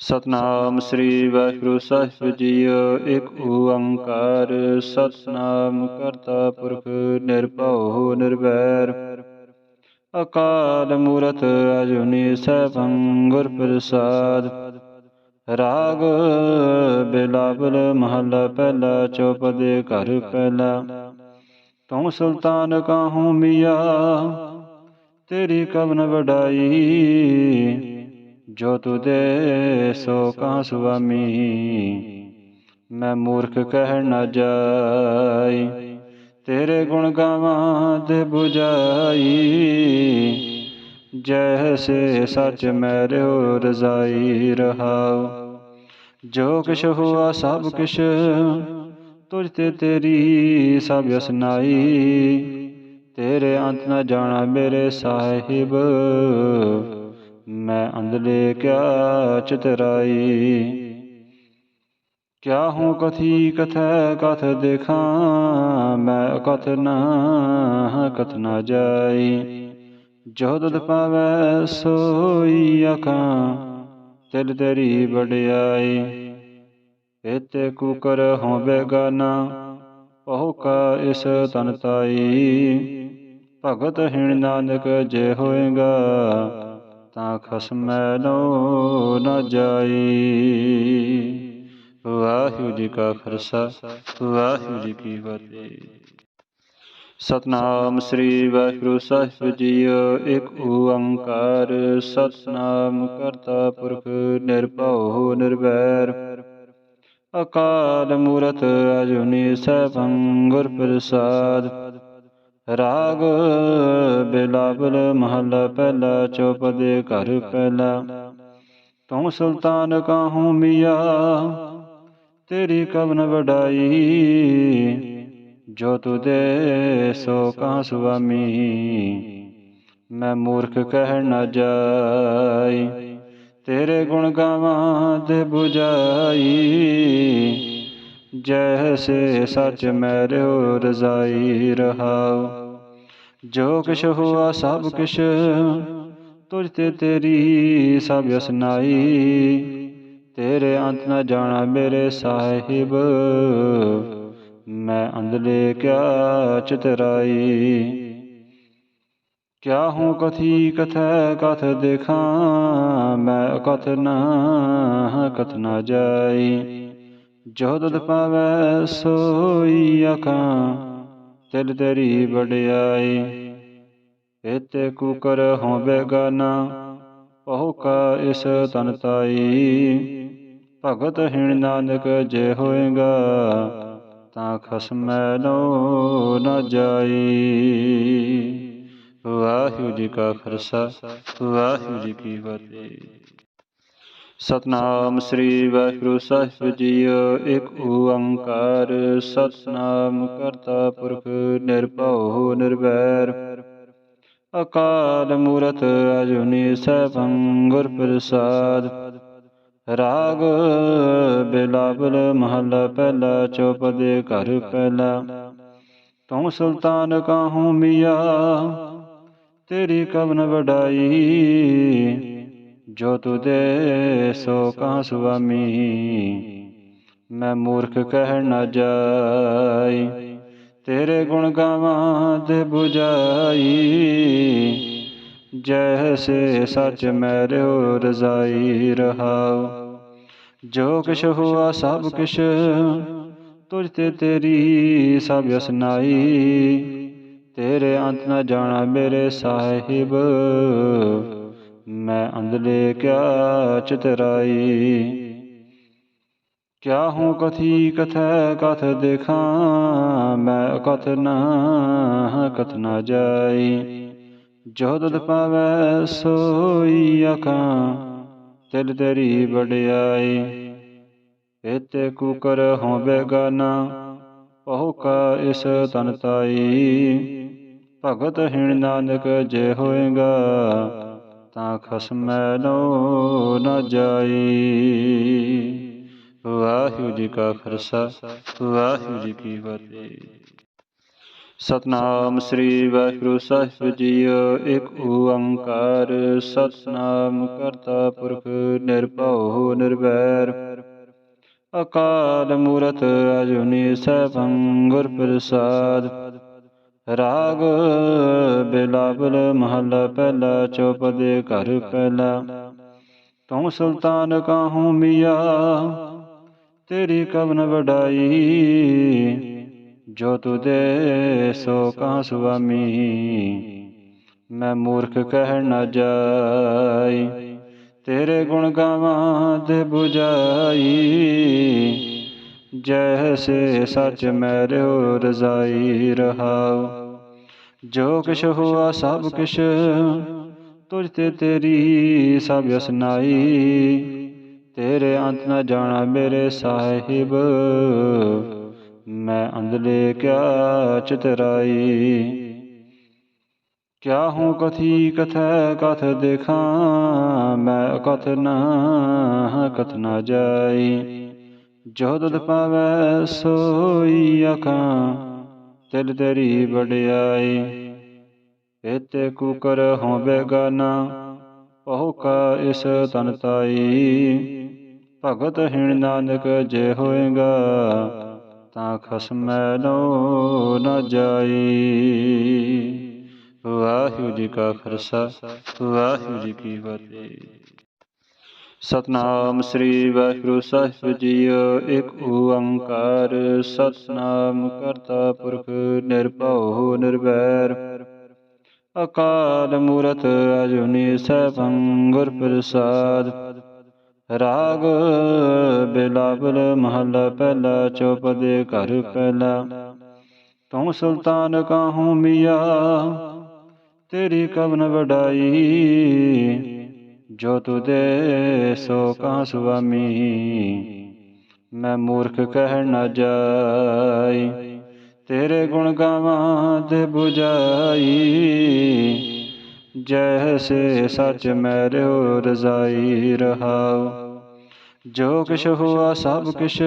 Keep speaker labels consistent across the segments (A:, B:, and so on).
A: ਸਤਨਾਮ ਸ੍ਰੀ ਵਾਹਿਗੁਰੂ ਸਾਹਿਬ ਜੀ ਇੱਕ ਓੰਕਾਰ। ਸਤਨਾਮ ਕਰਤਾ ਪੁਰਖ ਨਿਰਭਉ, ਨਿਰਵੈਰ। ਅਕਾਲ ਮੂਰਤ ਅਜੂਨੀ ਸੈਭੰ ਗੁਰ ਪ੍ਰਸਾਦ। ਰਾਗ ਬਿਲਾਵਲ ਮਹੱਲਾ ਪਹਿਲਾ ਚੌਪਦੇ ਘਰ ਪਹਿਲਾ। ਤੂੰ ਸੁਲਤਾਨ ਕਾਹੂ ਮੀਆਂ? ਤੇਰੀ ਕਵਨ ਵਡਾਈ ਜੋ ਤੂ ਦੇ ਸੋ ਕਾ ਸੁਆਮੀ ਮੈਂ ਮੂਰਖ ਕਹਿ ਨਾ ਜਾਈ। ਤੇਰੇ ਗੁਣ ਗਾਵਾਂ ਤੇ 부ਜਾਈ ਜੈਸੇ ਸੱਚ ਮੈਂ ਰਜ਼ਾਈ ਰਹਾਉ। ਜੋ ਕਿਛ ਹੁਆ ਸਭ ਕਿਛ, ਤੁਝ ਤੇ ਤੇਰੀ ਸਭ ਅਸਨਾਈ। ਤੇਰੇ ਅੰਤ ਨਾ ਜਾਣਾ ਮੇਰੇ ਸਾਹਿਬ ਮੈਂ ਅੰਦਲੇ ਕਿਆ ਚਤਰਾਈ ਕਿਆ ਹੂੰ ਕਥੀ ਕਥੈ ਕਥ ਦੇਖਾਂ? ਮੈਂ ਕਥ ਨਾ ਕਥ ਨਾ ਜਾਈ। ਜੋ ਦਦ ਪਾਵੈ ਸੋਈ ਅਖਾਂ, ਤਿਲ ਤੇਰੀ ਵਡਿਆਈ। ਇਤੇ ਕੁਕਰ ਹੋਂ ਬੇਗਾਨਾ ਬਹੁ ਕਾ ਇਸ ਤਨ ਤਾਈ। ਭਗਤ ਹਿਣ ਨਾਨਕ ਜੇ ਹੋਏਗਾ ਤਾਂ ਖਸਮੈ ਨੋ ਨ ਜਾਈ। ਵਾਹਿਗੁਰੂ ਜੀ ਕਾ ਖਾਲਸਾ, ਵਾਹਿਗੁਰੂ ਜੀ ਕੀ ਫਤਿਹ। ਸਤਨਾਮ ਸ੍ਰੀ ਵਾਹਿਗੁਰੂ ਸਾਹਿਬ ਜੀਓ, ਇੱਕ ਓੰਕਾਰ ਸਤਨਾਮ ਕਰਤਾ ਪੁਰਖ ਨਿਰਭਉ ਨਿਰਵੈਰ। ਅਕਾਲ ਮੂਰਤ ਅਜੂਨੀ ਸੈਭੰ ਗੁਰ ਪ੍ਰਸਾਦ ਰਾਗ ਬਿਲਾਵਲ ਮਹੱਲਾ ਪਹਿਲਾ ਚੌਪਦੇ ਘਰ ਪਹਿਲਾ। ਤੂੰ ਸੁਲਤਾਨ ਕਾਹੂ ਮੀਆਂ? ਤੇਰੀ ਕਵਨ ਵਡਾਈ, ਜੋ ਤੂ ਦੇ ਸੋ ਕਾ ਸੁਆਮੀ। ਮੈਂ ਮੂਰਖ ਕਹਿ ਨਾ ਜਾਈ, ਤੇਰੇ ਗੁਣ ਗਾਵਾਂ ਤੇ 부ਜਾਈ ਜੈਸੇ ਸੱਚ ਮੈਂ ਰਿਓ ਰਜ਼ਾਈ ਰਹਾਉ ਜੋ ਕਿਛ ਹੁਆ ਸਭ ਕਿਛ ਤੁਝ ਤੇ ਤੇਰੀ ਸਭ ਅਸਨਾਈ ਤੇਰੇ ਅੰਤ ਨਾ ਜਾਣਾ ਮੇਰੇ ਸਾਹਿਬ ਮੈਂ ਅੰਦਲੇ ਕਿਆ ਚਤਰਾਈ ਕਿਆ ਹੂੰ ਕਥੀ ਕਥੈ ਕਥ ਦੇਖਾਂ ਮੈਂ ਕਥ ਨਾ ਕਥ ਨਾ ਜਾਈ ਜੋ ਦਦ ਪਾਵੈ ਸੋਈ ਅਖਾਂ, ਤਿਲ ਤੇਰੀ ਵਡਿਆਈ। ਇਤੇ ਕੁਕਰ ਹੋਂ ਬੇਗਾਨਾ ਬਹੁ ਕਾ ਇਸ ਤਨ ਤਾਈ। ਭਗਤ ਹਿਣ ਨਾਨਕ ਜੇ ਹੋਏਗਾ, ਤਾਂ ਖਸਮੈ ਨੋ ਨ ਜਾਈ। ਵਾਹਿਗੁਰੂ ਜੀ ਕਾ ਖਾਲਸਾ, ਵਾਹਿਗੁਰੂ ਜੀ ਕੀ ਫਤਿਹ। ਸਤਨਾਮ ਸ੍ਰੀ ਵਾਹਿਗੁਰੂ ਸਾਹਿਬ ਜੀ ਇੱਕ ਓੰਕਾਰ। ਸਤਨਾਮ ਕਰਤਾ ਪੁਰਖ ਨਿਰਭਉ, ਨਿਰਵੈਰ। ਅਕਾਲ ਮੂਰਤ ਅਜੂਨੀ ਸੈਭੰ ਗੁਰ ਪ੍ਰਸਾਦ। ਰਾਗ ਬਿਲਾਵਲ ਮਹੱਲਾ ਪਹਿਲਾ ਚੌਪਦੇ ਘਰ ਪਹਿਲਾ। ਤੂੰ ਸੁਲਤਾਨ ਕਾਹੂ ਮੀਆਂ? ਤੇਰੀ ਕਵਨ ਵਡਾਈ ਜੋ ਤੂ ਦੇ ਸੋ ਕਾ ਸੁਆਮੀ, ਮੈਂ ਮੂਰਖ ਕਹਿ ਨਾ ਜਾਈ, ਤੇਰੇ ਗੁਣ ਗਾਵਾਂ ਤੇ 부ਜਾਈ ਜੈਸੇ ਸੱਚ ਮੈਂ ਰਜ਼ਾਈ ਰਹਾਉ। ਜੋ ਕਿਛ ਹੁਆ ਸਭ ਕਿਛ, ਤੁਝ ਤੇ ਤੇਰੀ ਸਭ ਅਸਨਾਈ। ਤੇਰੇ ਅੰਤ ਨਾ ਜਾਣਾ ਮੇਰੇ ਸਾਹਿਬ ਮੈਂ ਅੰਦਲੇ ਕਿਆ ਚਤਰਾਈ? ਕਿਆ ਹੂੰ ਕਥੀ ਕਥੈ ਕਥ ਦੇਖਾਂ? ਮੈਂ ਕਥ ਨਾ ਕਥ ਨਾ ਜਾਈ। ਜੋ ਦਦ ਪਾਵੈ ਸੋਈ ਅਖਾਂ, ਤਿਲ ਤੇਰੀ ਵਡਿਆਈ। ਇਤੇ ਕੁਕਰ ਹੋਂ ਬੇਗਾਨਾ ਬਹੁ ਕਾ ਇਸ ਤਨ ਤਾਈ। ਭਗਤ ਹਿਣ ਨਾਨਕ ਜੇ ਹੋਏਗਾ ਤਾਂ ਖਸਮੈ ਨੋ ਨ ਜਾਈ। ਵਾਹਿਗੁਰੂ ਜੀ ਕਾ ਖਾਲਸਾ, ਵਾਹਿਗੁਰੂ ਜੀ ਕੀ ਫਤਿਹ। ਸਤਨਾਮ ਸ੍ਰੀ ਵਾਹਿਗੁਰੂ ਸਾਹਿਬ ਜੀਓ, ਇੱਕ ਓੰਕਾਰ ਸਤਨਾਮ ਕਰਤਾ ਪੁਰਖ ਨਿਰਭਉ ਨਿਰਵੈਰ। ਅਕਾਲ ਮੂਰਤ ਅਜੂਨੀ ਸੈਭੰ ਗੁਰ ਪ੍ਰਸਾਦ ਰਾਗ ਬਿਲਾਵਲ ਮਹੱਲਾ ਪਹਿਲਾ ਚੌਪਦੇ ਘਰ ਪਹਿਲਾ। ਤੂੰ ਸੁਲਤਾਨ ਕਾਹੂ ਮੀਆਂ? ਤੇਰੀ ਕਵਨ ਵਡਾਈ, ਜੋ ਤੂ ਦੇ ਸੋ ਕਾ ਸੁਆਮੀ। ਮੈਂ ਮੂਰਖ ਕਹਿ ਨਾ ਜਾਈ, ਤੇਰੇ ਗੁਣ ਗਾਵਾਂ ਤੇ 부ਜਾਈ ਜੈਸੇ ਸੱਚ ਮੈਰਿਓ ਰਜ਼ਾਈ ਰਹਾਉ ਜੋ ਕਿਛ ਹੁਆ ਸਭ ਕਿਛ ਤੁਝ ਤੇ ਤੇਰੀ ਸਭ ਅਸਨਾਈ ਤੇਰੇ ਅੰਤ ਨਾ ਜਾਣਾ ਮੇਰੇ ਸਾਹਿਬ ਮੈਂ ਅੰਧਲੇ ਕਿਆ ਚਿਤਰਾਈ ਕਿਆ ਹੂੰ ਕਥੀ ਕਥੈ ਕਥ ਦੇਖਾਂ ਮੈਂ ਕਥ ਨਾ ਕਥ ਨਾ ਜਾਈ ਜੋ ਦੁਧ ਪਾਵੈ ਸੋਈ ਅਖਾਂ ਤਿਲ ਤੇਰੀ ਵਡਿਆਈ। ਇਤੇ ਕੁਕਰ ਹੋਂ ਬੇਗਾਨਾ ਬਹੁ ਕਾ ਇਸ ਤਨ ਤਾਈ। ਭਗਤ ਹਿਣ ਨਾਨਕ ਜੇ ਹੋਏਗਾ ਤਾਂ ਖਸਮੈ ਨੋ ਨ ਜਾਈ। ਵਾਹਿਗੁਰੂ ਜੀ ਕਾ ਖਾਲਸਾ ਵਾਹਿਗੁਰੂ ਜੀ ਕੀ ਫਤਿਹ। ਸਤਨਾਮ ਸ੍ਰੀ ਵਾਹਿਗੁਰੂ ਸਾਹਿਬ ਜੀ ਇੱਕ ਓੰਕਾਰ। ਸਤਨਾਮ ਕਰਤਾ ਪੁਰਖ ਨਿਰਭਉ, ਨਿਰਵੈਰ। ਅਕਾਲ ਮੂਰਤ ਅਜੂਨੀ ਸੈਭੰ ਗੁਰ ਪ੍ਰਸਾਦ। ਰਾਗ ਬਿਲਾਵਲ ਮਹੱਲਾ ਪਹਿਲਾ ਚੌਪਦੇ ਘਰ ਪਹਿਲਾ। ਤੂੰ ਸੁਲਤਾਨ ਕਾਹੂ ਮੀਆਂ? ਤੇਰੀ ਕਵਨ ਵਡਾਈ ਜੋ ਤੂ ਦੇ ਸੋ ਕਹਾਂ ਸੁਆਮੀ ਮੈਂ ਮੂਰਖ ਕਹਿ ਨਾ ਜਾਈ, ਤੇਰੇ ਗੁਣ ਗਾਵਾਂ ਤੇ 부ਜਾਈ ਜੈਸੇ ਸੱਚ ਮੈਰਿਓ ਰਜ਼ਾਈ ਰਹਾਉ। ਜੋ ਕਿਛ ਹੁਆ ਸਭ ਕਿਛ,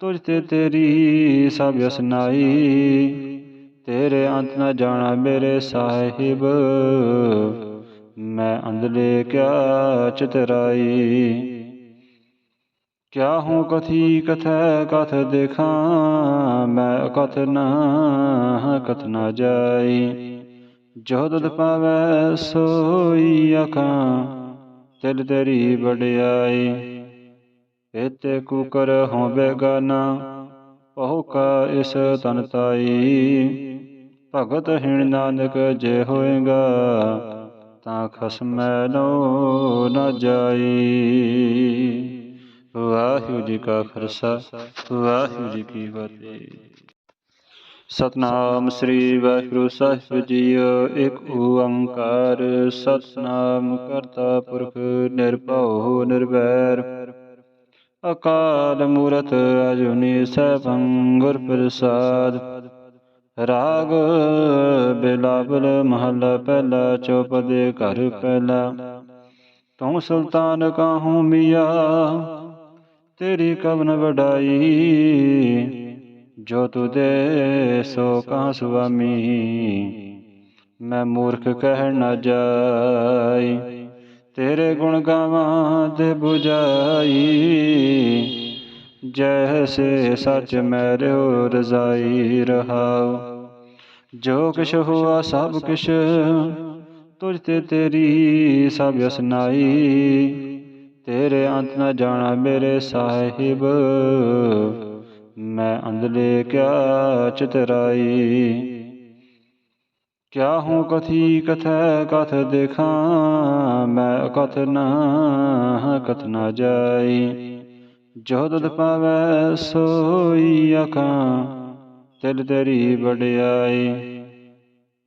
A: ਤੁਝ ਤੇ ਤੇਰੀ ਸਭ ਅਸਨਾਈ। ਤੇਰੇ ਅੰਤ ਨਾ ਜਾਣਾ ਮੇਰੇ ਸਾਹਿਬ ਮੈਂ ਅੰਧਲੇ ਕਿਆ ਚਿਤਰਾਈ? ਕਿਆ ਹੂੰ ਕਥੀ ਕਥੈ ਕਥ ਦੇਖਾਂ? ਮੈਂ ਕਥ ਨਾ ਕਥ ਨਾ ਜਾਈ। ਜੋ ਦੁਧ ਪਾਵੈ ਸੋਈ ਅਖਾਂ, ਤਿਲ ਤੇਰੀ ਵਡਿਆਈ। ਇਤੇ ਕੁਕਰ ਹੋਂ ਬੇਗਾਨਾ ਬਹੁ ਕਾ ਇਸ ਤਨ ਤਾਈ। ਭਗਤ ਹਿਣ ਨਾਨਕ ਜੇ ਹੋਏਗਾ ਤਾਂ ਖਸਮੈ ਨੋ ਨ ਜਾਈ। ਵਾਹਿਗੁਰੂ ਜੀ ਕਾ ਖਾਲਸਾ, ਵਾਹਿਗੁਰੂ ਜੀ ਕੀ ਫਤਿਹ। ਸਤਨਾਮ ਸ੍ਰੀ ਵਾਹਿਗੁਰੂ ਸਾਹਿਬ ਜੀਓ, ਇੱਕ ਓੰਕਾਰ ਸਤਨਾਮ ਕਰਤਾ ਪੁਰਖ ਨਿਰਭਉ ਨਿਰਵੈਰ। ਅਕਾਲ ਮੂਰਤ ਅਜੂਨੀ ਸੈਭੰ ਗੁਰ ਪ੍ਰਸਾਦ ਰਾਗ ਬਿਲਾਵਲ ਮਹੱਲਾ ਪਹਿਲਾ ਚੌਪਦੇ ਘਰ ਪਹਿਲਾ। ਤੂੰ ਸੁਲਤਾਨ ਕਾਹੂ ਮੀਆਂ? ਤੇਰੀ ਕਵਨ ਵਡਾਈ, ਜੋ ਤੂ ਦੇ ਸੋ ਕਾ ਸੁਆਮੀ। ਮੈਂ ਮੂਰਖ ਕਹਿ ਨਾ ਜਾਈ, ਤੇਰੇ ਗੁਣ ਗਾਵਾਂ ਤੇ 부ਜਾਈ ਜੈਸੇ ਸੱਚ ਮੈਰਿਓ ਰਜ਼ਾਈ ਰਹਾਉ ਜੋ ਕਿਛ ਹੁਆ ਸਭ ਕਿਛ ਤੁਝ ਤੇ ਤੇਰੀ ਸਭ ਅਸਨਾਈ ਤੇਰੇ ਅੰਤ ਨ ਜਾਣਾ ਮੇਰੇ ਸਾਹਿਬ ਮੈਂ ਅੰਧਲੇ ਕਿਆ ਚਿਤਰਾਈ ਕਿਆ ਹੂੰ ਕਥੀ ਕਥੈ ਕਥ ਦੇਖਾਂ ਮੈਂ ਕਥ ਨਾ ਕਥ ਨਾ ਜਾਈ ਜੋ ਦੁਧ ਪਾਵੈ ਸੋਈ ਅਖਾਂ, ਤਿਲ ਤੇਰੀ ਵਡਿਆਈ।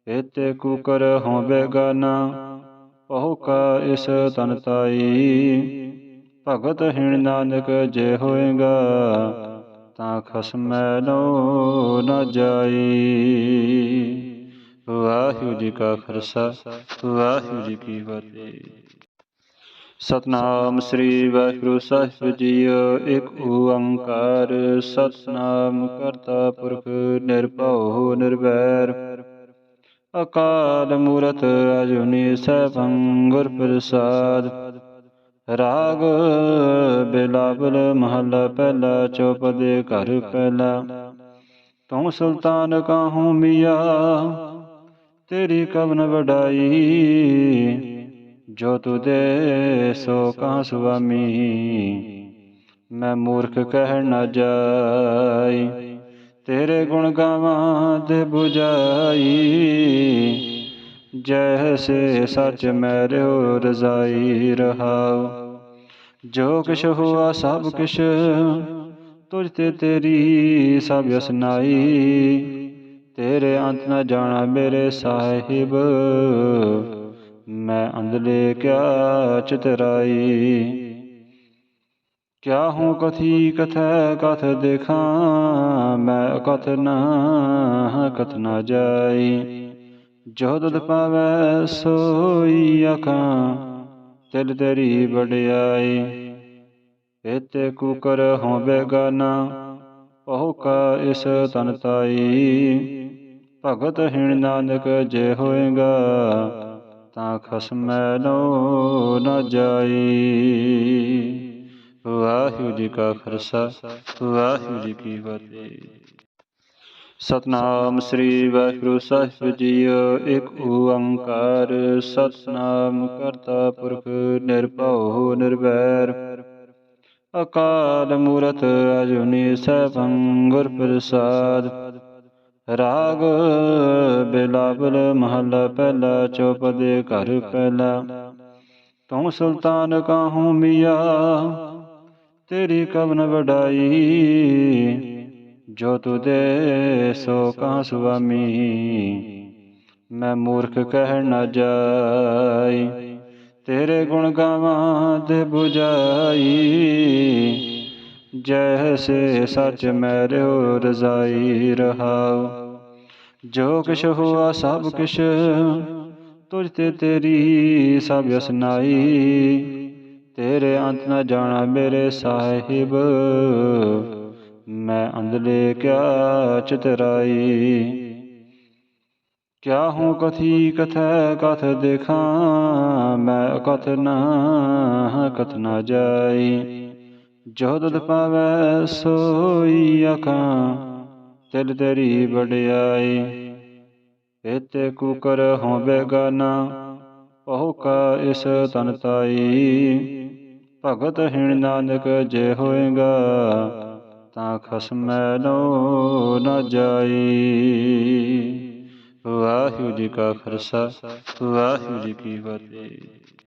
A: ਇਤੇ ਕੁਕਰ ਹੋਂ ਬੇਗਾਨਾ ਬਹੁ ਕਾ ਇਸ ਤਨ ਤਾਈ। ਭਗਤ ਹਿਣ ਨਾਨਕ ਜੇ ਹੋਏਗਾ, ਤਾਂ ਖਸਮੈ ਨੋ ਨ ਜਾਈ। ਵਾਹਿਗੁਰੂ ਜੀ ਕਾ ਖਾਲਸਾ, ਵਾਹਿਗੁਰੂ ਜੀ ਕੀ ਫਤਿਹ। ਸਤਨਾਮ ਸ੍ਰੀ ਵਾਹਿਗੁਰੂ ਸਾਹਿਬ ਜੀ ਇੱਕ ਓੰਕਾਰ। ਸਤਨਾਮ ਕਰਤਾ ਪੁਰਖ ਨਿਰਭਉ, ਨਿਰਵੈਰ। ਅਕਾਲ ਮੂਰਤ ਅਜੂਨੀ ਸੈਭੰ ਗੁਰ ਪ੍ਰਸਾਦ। ਰਾਗ ਬਿਲਾਵਲ ਮਹੱਲਾ ਪਹਿਲਾ ਚੌਪਦੇ ਘਰ ਪਹਿਲਾ। ਤੂੰ ਸੁਲਤਾਨ ਕਾਹੂ ਮੀਆਂ? ਤੇਰੀ ਕਵਨ ਵਡਾਈ ਜੋ ਤੂ ਦੇ ਸੋ ਕਾ ਸੁਆਮੀ, ਮੈਂ ਮੂਰਖ ਕਹਿ ਨਾ ਜਾਈ, ਤੇਰੇ ਗੁਣ ਗਾਵਾਂ ਤੇ 부ਜਾਈ ਜੈਸੇ ਸੱਚ ਮੈਰਿਓ ਰਜ਼ਾਈ ਰਹਾਉ। ਜੋ ਕਿਛ ਹੁਆ ਸਭ ਕਿਛ, ਤੁਝ ਤੇ ਤੇਰੀ ਸਭ ਅਸਨਾਈ। ਤੇਰੇ ਅੰਤ ਨਾ ਜਾਣਾ ਮੇਰੇ ਸਾਹਿਬ ਮੈਂ ਅੰਦਲੇ ਕਿਆ ਚਿਤਰਾਈ? ਕਿਆ ਹੂੰ ਕਥੀ ਕਥੈ ਕਥ ਦੇਖਾਂ? ਮੈਂ ਕਥ ਨਾ ਕਥ ਨਾ ਜਾਈ। ਜੋ ਦੁਧ ਪਾਵੈ ਸੋਈ ਅਖਾਂ, ਤਿਲ ਤੇਰੀ ਵਡਿਆਈ। ਇਤੇ ਕੁਕਰ ਹੋਂ ਬੇਗਾਨਾ ਬਹੁ ਕਾ ਇਸ ਤਨ ਤਾਈ। ਭਗਤ ਹਿਣ ਨਾਨਕ ਜੇ ਹੋਏਗਾ ਤਾਂ ਖਸਮੈ ਨੋ ਨ ਜਾਈ। ਵਾਹਿਗੁਰੂ ਜੀ ਕਾ ਖਾਲਸਾ, ਵਾਹਿਗੁਰੂ ਜੀ ਕੀ ਫਤਿਹ। ਸਤਨਾਮ ਸ੍ਰੀ ਵਾਹਿਗੁਰੂ ਸਾਹਿਬ ਜੀਓ, ਇੱਕ ਓੰਕਾਰ ਸਤਨਾਮ ਕਰਤਾ ਪੁਰਖ ਨਿਰਭਉ ਨਿਰਵੈਰ। ਅਕਾਲ ਮੂਰਤ ਅਜੂਨੀ ਸੈਭੰ ਗੁਰ ਪ੍ਰਸਾਦ ਰਾਗ ਬਿਲਾਵਲ ਮਹੱਲਾ ਪਹਿਲਾ ਚੌਪਦੇ ਘਰ ਪਹਿਲਾ। ਤੂੰ ਸੁਲਤਾਨ ਕਾਹੂ ਮੀਆਂ? ਤੇਰੀ ਕਵਨ ਵਡਾਈ, ਜੋ ਤੂ ਦੇ ਸੋ ਕਾ ਸੁਆਮੀ। ਮੈਂ ਮੂਰਖ ਕਹਿ ਨਾ ਜਾਈ, ਤੇਰੇ ਗੁਣ ਗਾਵਾਂ ਤੇ 부ਜਾਈ ਜੈਸੇ ਸੱਚ ਮੈਰਿਓ ਰਜ਼ਾਈ ਰਹਾਉ ਜੋ ਕਿਛ ਹੁਆ ਸਭ ਕਿਛ ਤੁਝ ਤੇ ਤੇਰੀ ਸਭ ਅਸਨਾਈ ਤੇਰੇ ਅੰਤ ਨਾ ਜਾਣਾ ਮੇਰੇ ਸਾਹਿਬ ਮੈਂ ਅੰਦਲੇ ਕਿਆ ਚਿਤਰਾਈ ਕਿਆ ਹੂੰ ਕਥੀ ਕਥੈ ਕਥ ਦੇਖਾਂ ਮੈਂ ਕਥ ਨਾ ਕਥ ਨਾ ਜਾਈ ਜੋ ਦੁਧ ਪਾਵੈ ਸੋਈ ਅਖਾਂ ਤਿਲ ਤੇਰੀ ਵਡਿਆਈ। ਇਤੇ ਕੁਕਰ ਹੋਂ ਬੇਗਾਨਾ ਬਹੁ ਕਾ ਇਸ ਤਨ ਤਾਈ। ਭਗਤ ਹਿਣ ਨਾਨਕ ਜੇ ਹੋਏਗਾ ਤਾਂ ਖਸਮੈ ਨੋ ਨ ਜਾਈ। ਵਾਹਿਗੁਰੂ ਜੀ ਕਾ ਖਾਲਸਾ ਵਾਹਿਗੁਰੂ ਜੀ ਕੀ ਫਤਿਹ।